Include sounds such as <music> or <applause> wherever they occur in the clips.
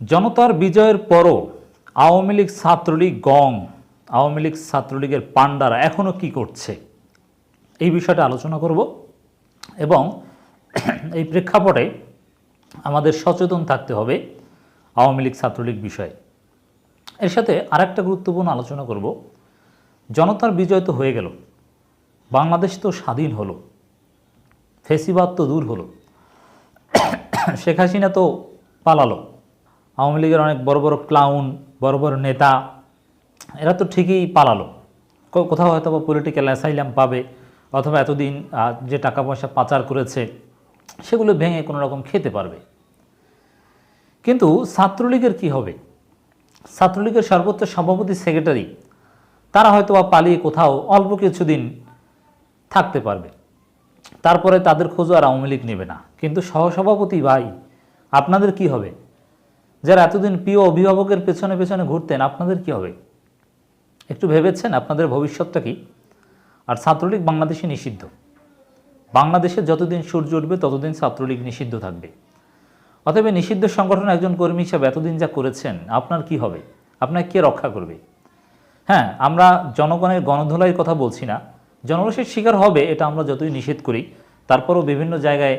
জনতার বিজয়ের পরও আওয়ামী লীগ ছাত্রলীগ গং, আওয়ামী লীগ ছাত্রলীগের পাণ্ডারা এখনও কি করছে? এই বিষয়টা আলোচনা করব এবং এই প্রেক্ষাপটে আমাদের সচেতন থাকতে হবে আওয়ামী লীগ ছাত্রলীগ বিষয়ে। এর সাথে আরেকটা গুরুত্বপূর্ণ আলোচনা করব। জনতার বিজয় তো হয়ে গেল। বাংলাদেশ তো স্বাধীন হলো। ফেসিবাদ তো দূর হলো। শেখ হাসিনা তো পালালো। আওয়ামী লীগের অনেক বড় বড় ক্লাউন বড় বড় নেতা, এরা তো ঠিকই পালালো। কোথাও হয়তো বা পলিটিক্যাল অ্যাসাইলাম পাবে, অথবা এতদিন যে টাকা পয়সা পাচার করেছে, সেগুলো ভেঙে কোনো রকম খেতে পারবে। কিন্তু ছাত্রলীগের কি হবে? ছাত্রলীগের সর্বোচ্চ সভাপতি সেক্রেটারি তারা হয়তো বা পালিয়ে কোথাও অল্প কিছুদিন থাকতে পারবে। তারপরে তাদের খোঁজও আর আওয়ামী লীগ নেবে না। কিন্তু সহসভাপতি ভাই, আপনাদের কি হবে? যারা এতদিন প্রিয় অভিভাবকের পেছনে পেছনে ঘুরতেন, আপনাদের কি হবে? একটু ভেবেছেন আপনাদের ভবিষ্যৎটা কি? আর ছাত্রলীগ বাংলাদেশে নিষিদ্ধ। বাংলাদেশে যতদিন সূর্য উঠবে, ততদিন ছাত্রলীগ নিষিদ্ধ থাকবে। অতএব নিষিদ্ধ সংগঠন একজন কর্মী হিসাবে এতদিন যা করেছেন, আপনার কি হবে? আপনার কে রক্ষা করবে? হ্যাঁ আমরা জনগণের গণধোলাইয়ের কথা বলছি না। জনরসের শিকার হবে, এটা আমরা যতই নিষেধ করি, তারপরও বিভিন্ন জায়গায়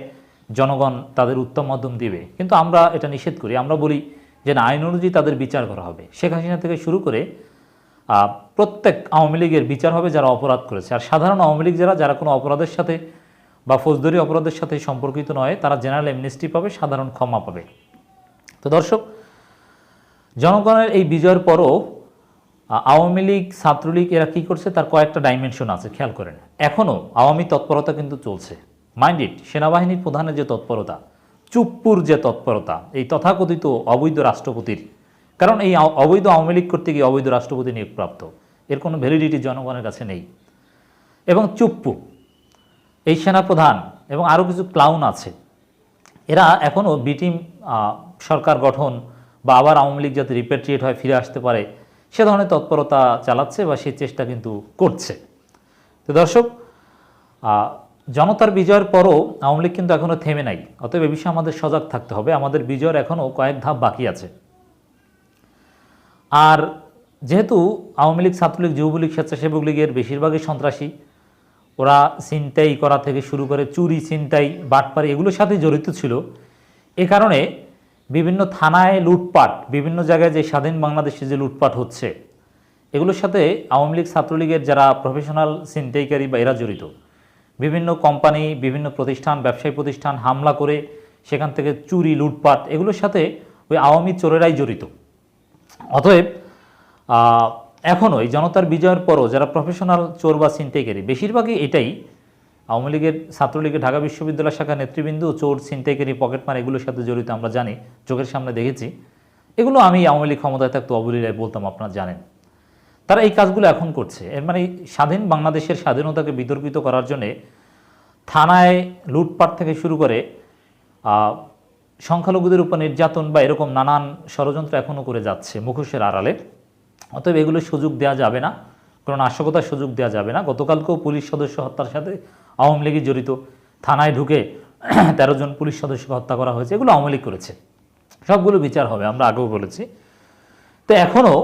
জনগণ তাদের উত্তম মাধ্যম দিবে। কিন্তু আমরা এটা নিষেধ করি। আমরা বলি যে না, আইন অনুযায়ী তাদের বিচার করা হবে। শেখ হাসিনা থেকে শুরু করে প্রত্যেক আওয়ামী লীগের বিচার হবে যারা অপরাধ করেছে। আর সাধারণ আওয়ামী লীগ যারা যারা কোনো অপরাধের সাথে বা ফৌজদারি অপরাধের সাথে সম্পর্কিত নয়, তারা জেনারেল এমনিস্টি পাবে, সাধারণ ক্ষমা পাবে। তো দর্শক, জনগণের এই বিজয়ের পরও আওয়ামী লীগ, ছাত্রলীগ এরা কী করছে? তার কয়েকটা ডাইমেনশন আছে, খেয়াল করেন। এখনও আওয়ামী তৎপরতা কিন্তু চলছে। মাইন্ড ইট সেনাবাহিনীর প্রধানের যে তৎপরতা, চুপ্পুর যে তৎপরতা, এই তথাকথিত অবৈধ রাষ্ট্রপতির, কারণ এই অবৈধ আওয়ামী লীগ করতে গিয়ে অবৈধ রাষ্ট্রপতি নিয়োগপ্রাপ্ত, এর কোনো ভ্যালিডিটি জনগণের কাছে নেই। এবং চুপ্পু, এই সেনাপ্রধান এবং আরও কিছু ক্লাউন আছে, এরা এখনও বিটিম সরকার গঠন বা আবার আওয়ামী লীগ যাতে রিপেট্রিয়েট হয়, ফিরে আসতে পারে, সে ধরনের তৎপরতা চালাচ্ছে বা সেই চেষ্টা কিন্তু করছে। তো দর্শক জনতার বিজয়ের পরও আওয়ামী লীগ কিন্তু এখনও থেমে নাই। অতএব এ বিষয়ে আমাদের সজাগ থাকতে হবে। আমাদের বিজয়ের এখনও কয়েক ধাপ বাকি আছে। আর যেহেতু আওয়ামী লীগ, ছাত্রলীগ, যুবলীগ, স্বেচ্ছাসেবক লীগের বেশিরভাগই সন্ত্রাসী, ওরা ছিনতাই করা থেকে শুরু করে চুরি, ছিনতাই, বাটপারি এগুলোর সাথে জড়িত ছিল। এ কারণে বিভিন্ন থানায় লুটপাট, বিভিন্ন জায়গায় যে স্বাধীন বাংলাদেশে যে লুটপাট হচ্ছে, এগুলোর সাথে আওয়ামী লীগ, ছাত্রলীগের যারা প্রফেশনাল ছিনতাইকারী বা এরা জড়িত। বিভিন্ন কোম্পানি, বিভিন্ন প্রতিষ্ঠান, ব্যবসায়ী প্রতিষ্ঠান হামলা করে সেখান থেকে চুরি, লুটপাট এগুলোর সাথে ওই আওয়ামী চোরেরাই জড়িত। অতএব এখনও এই জনতার বিজয়ের পরও যারা প্রফেশনাল চোর বা ছিনতাইকারী, বেশিরভাগই এটাই আওয়ামী লীগের ছাত্রলীগের ঢাকা বিশ্ববিদ্যালয় শাখা নেতৃবৃন্দ চোর, ছিনতাইকারী, পকেটমার এগুলোর সাথে জড়িত আমরা জানি, চোখের সামনে দেখেছি। এগুলো আমি আওয়ামী লীগ ক্ষমতায় থাকতে অবলীলায় বলতাম, আপনারা জানেন। তারা এই কাজগুলো এখন করছে। এর মানে স্বাধীন বাংলাদেশের স্বাধীনতাকে বিতর্কিত করার জন্যে থানায় লুটপাট থেকে শুরু করে সংখ্যালঘুদের উপর নির্যাতন বা এরকম নানান ষড়যন্ত্র এখনও করে যাচ্ছে মুখোশের আড়ালে। অতএব এগুলো সুযোগ দেওয়া যাবে না, কোনো নাশকতার সুযোগ দেওয়া যাবে না। গতকালকেও পুলিশ সদস্য হত্যার সাথে আওয়ামী লীগই জড়িত। থানায় ঢুকে <clears throat> তেরো জন পুলিশ সদস্যকে হত্যা করা হয়েছে, এগুলো আওয়ামী লীগ করেছে। সবগুলো বিচার হবে, আমরা আগেও বলেছি। তো এখনও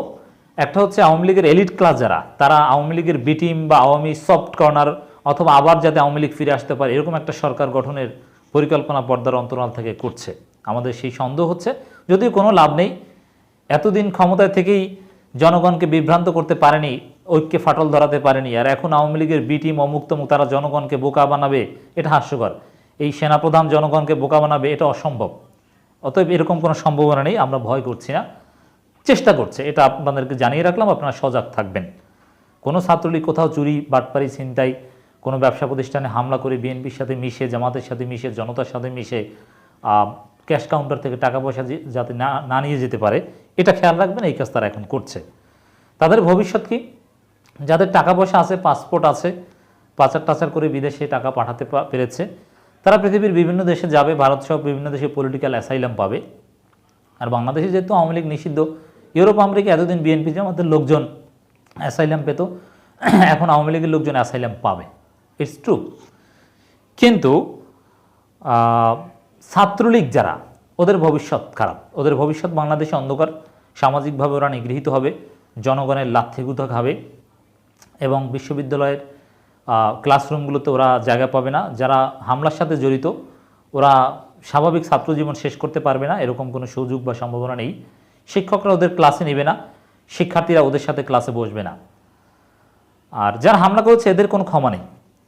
একটা হচ্ছে আওয়ামী লীগের এলিট ক্লাস যারা, তারা আওয়ামী লীগের বি টিম বা আওয়ামী সফট কর্নার অথবা আবার যাতে আওয়ামী লীগ ফিরে আসতে পারে, এরকম একটা সরকার গঠনের পরিকল্পনা পর্দার অন্তরাল থেকে করছে। আমাদের সেই সন্দেহ হচ্ছে, যদিও কোনো লাভ নেই, এতদিন ক্ষমতায় থেকেই জনগণকে বিভ্রান্ত করতে পারেনি, ঐক্যে ফাটল ধরাতে পারেনি, আর এখন আওয়ামী লীগের বি টিম তারা জনগণকে বোকা বানাবে, এটা হাস্যকর। এই সেনাপ্রধান জনগণকে বোকা বানাবে, এটা অসম্ভব। অতএব এরকম কোনো সম্ভাবনা নেই, আমরা ভয় করছি না। চেষ্টা করছে। এটা আপনাদেরকে জানিয়ে রাখলাম, আপনারা সজাগ থাকবেন। কোনো ছাত্রলীগ কোথাও চুরি, বাটপারি, ছিনতাই, কোনো ব্যবসা প্রতিষ্ঠানে হামলা করে বিএনপির সাথে মিশে, জামাতের সাথে মিশে, জনতার সাথে মিশে ক্যাশ কাউন্টার থেকে টাকা পয়সা যাতে না না নিয়ে যেতে পারে, এটা খেয়াল রাখবেন, এই কাজ তারা এখন করছে। তাদের ভবিষ্যৎ কি? যাদের টাকা পয়সা আছে, পাসপোর্ট আছে, পাচার টাচার করে বিদেশে টাকা পাঠাতে পেরেছে, তারা পৃথিবীর বিভিন্ন দেশে যাবে, ভারত সহ বিভিন্ন দেশে পলিটিক্যাল অ্যাসাইলাম পাবে। আর বাংলাদেশে যেহেতু আওয়ামী লীগ নিষিদ্ধ ইউরোপ, আমেরিকা, এতদিন বিএনপি জামাতের লোকজন অ্যাসাইলাম পেত। এখন আওয়ামী লীগের লোকজন অ্যাসাইলাম পাবে। ইটস ট্রু কিন্তু ছাত্রলীগ যারা, ওদের ভবিষ্যৎ খারাপ। ওদের ভবিষ্যৎ বাংলাদেশে অন্ধকার। সামাজিকভাবে ওরা নিগৃহীত হবে। জনগণের লাথিগুতা খাবে। এবং বিশ্ববিদ্যালয়ের ক্লাসরুমগুলোতে ওরা জায়গা পাবে না। যারা হামলার সাথে জড়িত, ওরা স্বাভাবিক ছাত্রজীবন শেষ করতে পারবে না। এরকম কোনো সুযোগ বা সম্ভাবনা নেই। শিক্ষকরা ওদের ক্লাসে নেবে না, শিক্ষার্থীরা ওদের সাথে ক্লাসে বসবে না। আর যারা হামলা করেছে, এদের কোনো ক্ষমা নেই।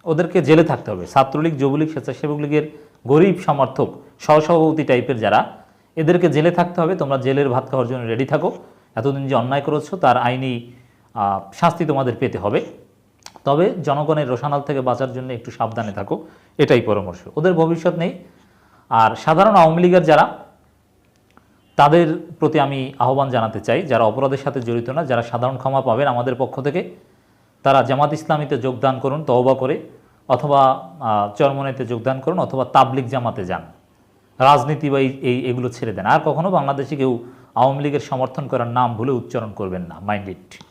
ওদেরকে জেলে থাকতে হবে। ছাত্রলীগ, যুবলীগ স্বেচ্ছাসেবক লীগের গরিব সমর্থক সহসভাপতি টাইপের যারা, এদেরকে জেলে থাকতে হবে। তোমরা জেলের ভাত খাওয়ার জন্য রেডি থাকো। এতদিন যে অন্যায় করেছ, তার আইনি শাস্তি তোমাদের পেতে হবে। তবে জনগণের রোশানাল থেকে বাঁচার জন্য একটু সাবধানে থাকো। এটাই পরামর্শ। ওদের ভবিষ্যৎ নেই। আর সাধারণ আওয়ামী লীগের যারা তাদের প্রতি আমি আহ্বান জানাতে চাই, যারা অপরাধের সাথে জড়িত না, যারা সাধারণ ক্ষমা পাবেন আমাদের পক্ষ থেকে, তারা জামাত ইসলামীতে যোগদান করুন, তওবা করে, অথবা চরমনাইতে যোগদান করুন, অথবা তাবলিক জামাতে যান। রাজনীতি বা এই- এগুলো ছেড়ে দেন। আর কখনও বাংলাদেশে কেউ আওয়ামী লীগের সমর্থন করার নাম ভুলে উচ্চারণ করবেন না। Mind it.